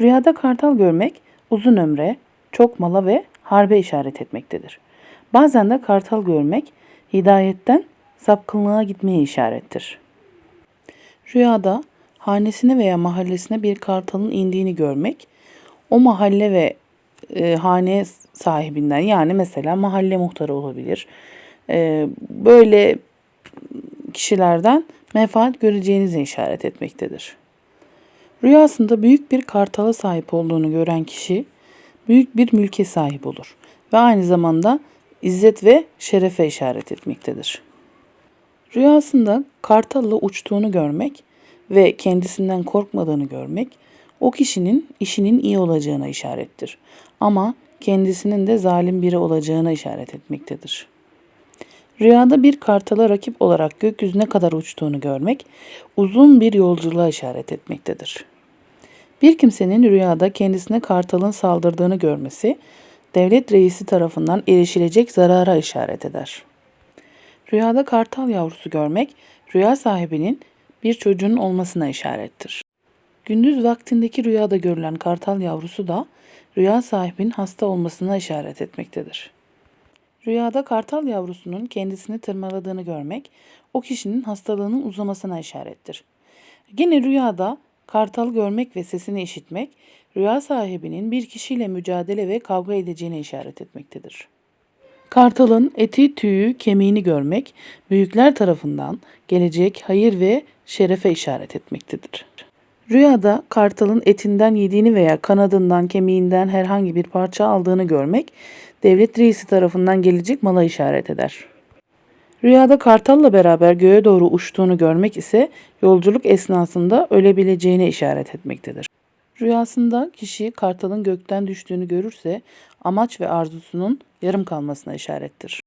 Rüyada kartal görmek uzun ömre, çok mala ve harbe işaret etmektedir. Bazen de kartal görmek hidayetten sapkınlığa gitmeye işarettir. Rüyada hanesine veya mahallesine bir kartalın indiğini görmek, o mahalle ve e, hane sahibinden yani mesela mahalle muhtarı olabilir. E, böyle kişilerden menfaat göreceğinize işaret etmektedir. Rüyasında büyük bir kartala sahip olduğunu gören kişi büyük bir mülke sahip olur ve aynı zamanda izzet ve şerefe işaret etmektedir. Rüyasında kartalla uçtuğunu görmek ve kendisinden korkmadığını görmek o kişinin işinin iyi olacağına işarettir. Ama kendisinin de zalim biri olacağına işaret etmektedir. Rüyada bir kartala rakip olarak gökyüzüne kadar uçtuğunu görmek uzun bir yolculuğa işaret etmektedir. Bir kimsenin rüyada kendisine kartalın saldırdığını görmesi devlet reisi tarafından erişilecek zarara işaret eder. Rüyada kartal yavrusu görmek rüya sahibinin bir çocuğun olmasına işarettir. Gündüz vaktindeki rüyada görülen kartal yavrusu da rüya sahibinin hasta olmasına işaret etmektedir. Rüyada kartal yavrusunun kendisini tırmaladığını görmek o kişinin hastalığının uzamasına işarettir. Yine rüyada kartal görmek ve sesini işitmek rüya sahibinin bir kişiyle mücadele ve kavga edeceğine işaret etmektedir. Kartalın eti, tüyü, kemiğini görmek büyükler tarafından gelecek hayır ve şerefe işaret etmektedir. Rüyada kartalın etinden yediğini veya kanadından, kemiğinden herhangi bir parça aldığını görmek devlet reisi tarafından gelecek mala işaret eder. Rüyada kartalla beraber göğe doğru uçtuğunu görmek ise yolculuk esnasında ölebileceğine işaret etmektedir. Rüyasında kişi kartalın gökten düştüğünü görürse amaç ve arzusunun yarım kalmasına işarettir.